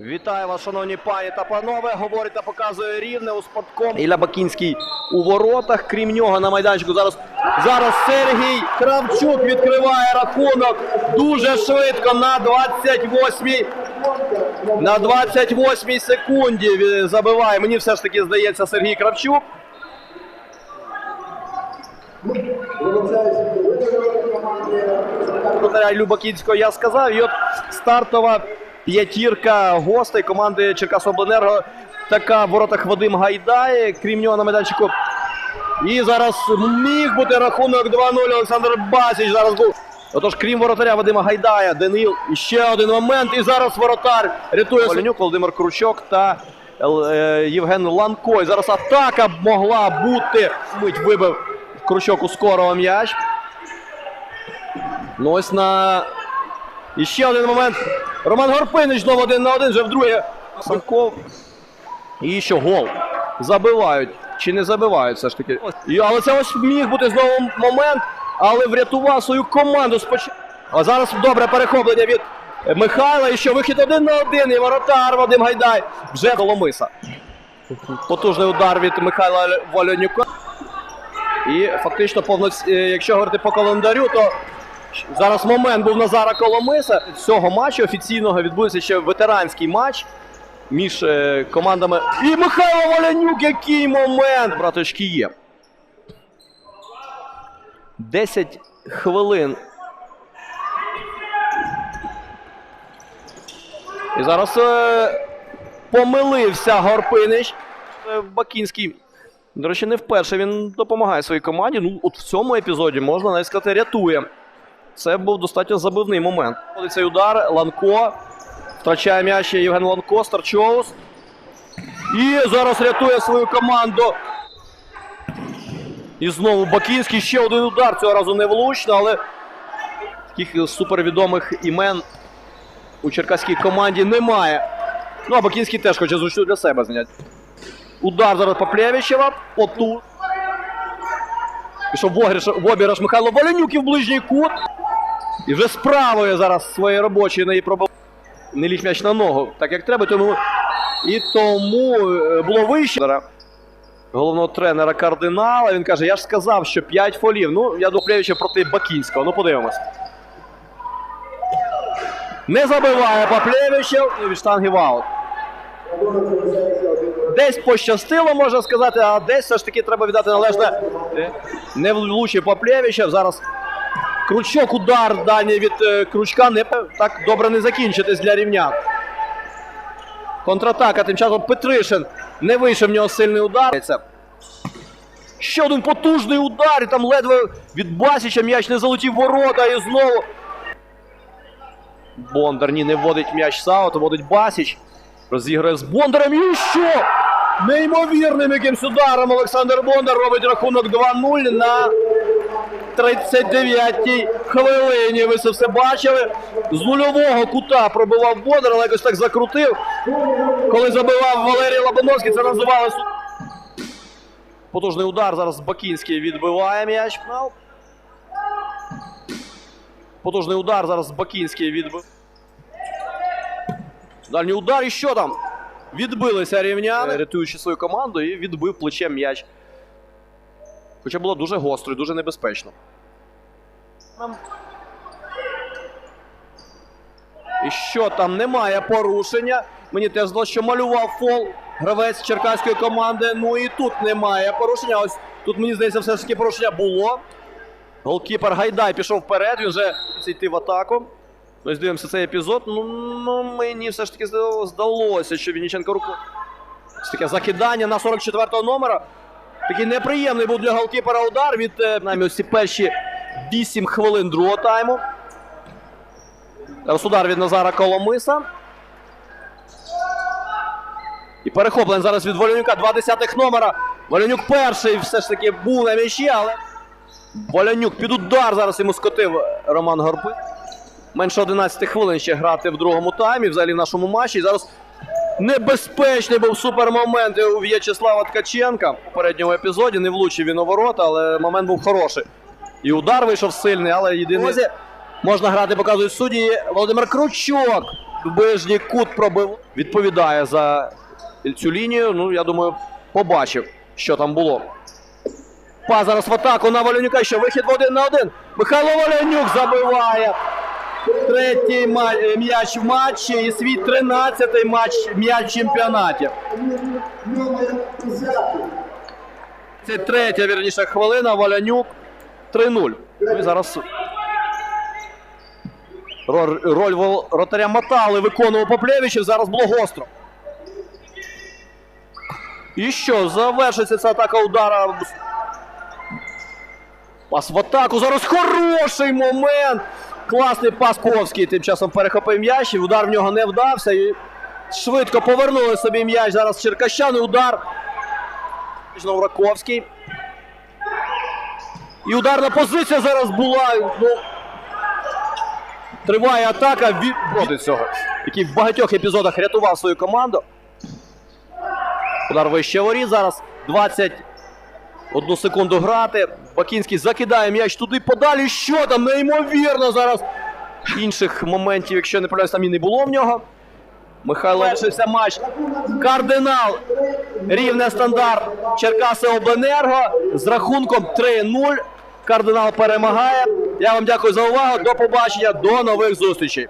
Вітаю вас, шановні пані та панове. Говорить та показує рівне у спадком. Ілля Бакінський у воротах. Крім нього на майданчику. Зараз зараз Сергій Кравчук відкриває рахунок дуже швидко на 28-й. На 28-й секунді забиває. Мені все ж таки здається Сергій Кравчук. Любакінського я сказав. І от стартова п'ятірка гостей команди Черкасобленерго. Така в воротах Вадим Гайдай. Крім нього на майданчику. І зараз міг бути рахунок 2-0. Олександр Басіч зараз був. Отож, крім воротаря Вадима Гайдая, Данил. І ще один момент. І зараз воротар рятує Оленюк, Володимир Кручок та е, Євген Ланко. І зараз атака могла бути. Мить вибив Кручок у скорого м'яч. Ну ось на. І ще один момент. Роман Горпинич знову один на один, вже вдруге. Санков. І що гол. Забивають. Чи не забивають все ж таки. І, але це ось міг бути знову момент, але врятував свою команду спочатку. А зараз добре перехоплення від Михайла. І що вихід один на один. І воротар Вадим Гайдай. Вже Коломиса. Потужний удар від Михайла Волянюка. І фактично, повноц... е, якщо говорити по календарю, то зараз момент був Назара Коломиса. Цього матчу офіційного відбувся ще ветеранський матч між е, командами. І Михайло Волянюк, який момент! Браточки є. 10 хвилин. І зараз е, помилився Горпинич. Е, Бакінський. До речі, не вперше він допомагає своїй команді. Ну, от в цьому епізоді можна навіть сказати, рятує. Це був достатньо забивний момент. Цей удар. Ланко. Втрачає м'яч Євген Ланко, Старчоус. І зараз рятує свою команду. І знову Бакінський. Ще один удар. Цього разу не влучно, але таких супервідомих імен у черкаській команді немає. Ну, а Бакінський теж хоче зручну для себе зняти. Удар зараз Поплєвичева. Поту. Пішов в обіграш, Михайло Волянюк і в ближній кут. І вже справою зараз своєї робочої неї пробив. Не ліг м'яч на ногу, так як треба, тому і тому е, було вище. Головного тренера кардинала. Він каже: я ж сказав, що 5 фолів. Ну, я до Плєвича проти Бакінського. Ну, подивимось. Не забиває Поплєвичев і від штанги в. Десь пощастило, можна сказати, а десь все ж таки треба віддати належне. Не влучив Поплєвичев. Зараз Кручок удар дальній від е, Кручка не так добре не закінчитись для рівня. Контратака. Тим часом Петришин не вийшов в нього сильний удар. Ще один потужний удар. І там ледве від Басіча м'яч не залетів ворота і знову. Бондар ні, не вводить м'яч Саут, вводить Басіч. Розіграє з Бондарем. І що? Неймовірним якимсь ударом Олександр Бондар робить рахунок 2-0 на 39-й хвилині. Ви це все бачили. З нульового кута пробивав Бондар, але якось так закрутив. Коли забивав Валерій Лобановський, це називалося. Потужний удар. Зараз Бакінський відбиває м'яч. Потужний удар. Зараз Бакінський відбив. Дальній удар і що там? Відбилися рівняни, рятуючи свою команду, і відбив плечем м'яч. Хоча було дуже гостро і дуже небезпечно. І що там немає порушення. Мені теж здалося, що малював фол гравець черкаської команди. Ну і тут немає порушення. Ось тут мені здається, все ж таки порушення було. Голкіпер Гайдай пішов вперед, він вже йти в атаку. Ось дивимося цей епізод. Ну, ну мені все ж таки здалося- що Вінниченко руку. Ось таке закидання на 44-го номера. Такий неприємний був для голкіпера удар від е, принаймні, ось ці перші 8 хвилин другого тайму. Зараз удар від Назара Коломиса. І перехоплення зараз від Волянюка. Два десятих номера. Волянюк перший все ж таки був на м'ячі, але Волянюк під удар зараз йому скотив Роман Горби. Менше 11 хвилин ще грати в другому таймі, взагалі в нашому матчі. І зараз небезпечний був супермомент у В'ячеслава Ткаченка в попередньому епізоді. Не влучив він у ворота, але момент був хороший. І удар вийшов сильний, але єдиний. Можна грати, показують судді. Володимир Кручок ближній кут пробив. Відповідає за цю лінію. Ну, я думаю, побачив, що там було. Па зараз в атаку на Валянюка. Ще вихід в один на один. Михайло Валянюк забиває. Третій е, м'яч в матчі і свій 13-й матч м'яч в чемпіонаті. Це третя, вірніше, хвилина. Валянюк 3-0. Ну і зараз роль, вратаря Матали виконував Поплєвичів. Зараз Блогостро. І що? Завершиться ця атака удара. Пас в атаку. Зараз хороший момент. Класний пас Ковський тим часом перехопив м'яч. і Удар в нього не вдався. І швидко повернули собі м'яч. Зараз Черкащани. Удар. Раковський. І ударна позиція зараз була. Ну, триває атака від проти цього, який в багатьох епізодах рятував свою команду. Удар вище воріт зараз. 21 секунду грати. Бакінський закидає м'яч туди подалі. Що там? Неймовірно зараз. Інших моментів, якщо не помиляюсь, там і не було в нього. Михайло завершився матч. Кардинал. Рівне стандарт Черкаси Обленерго з рахунком 3-0. Кардинал перемагає. Я вам дякую за увагу. До побачення, до нових зустрічей.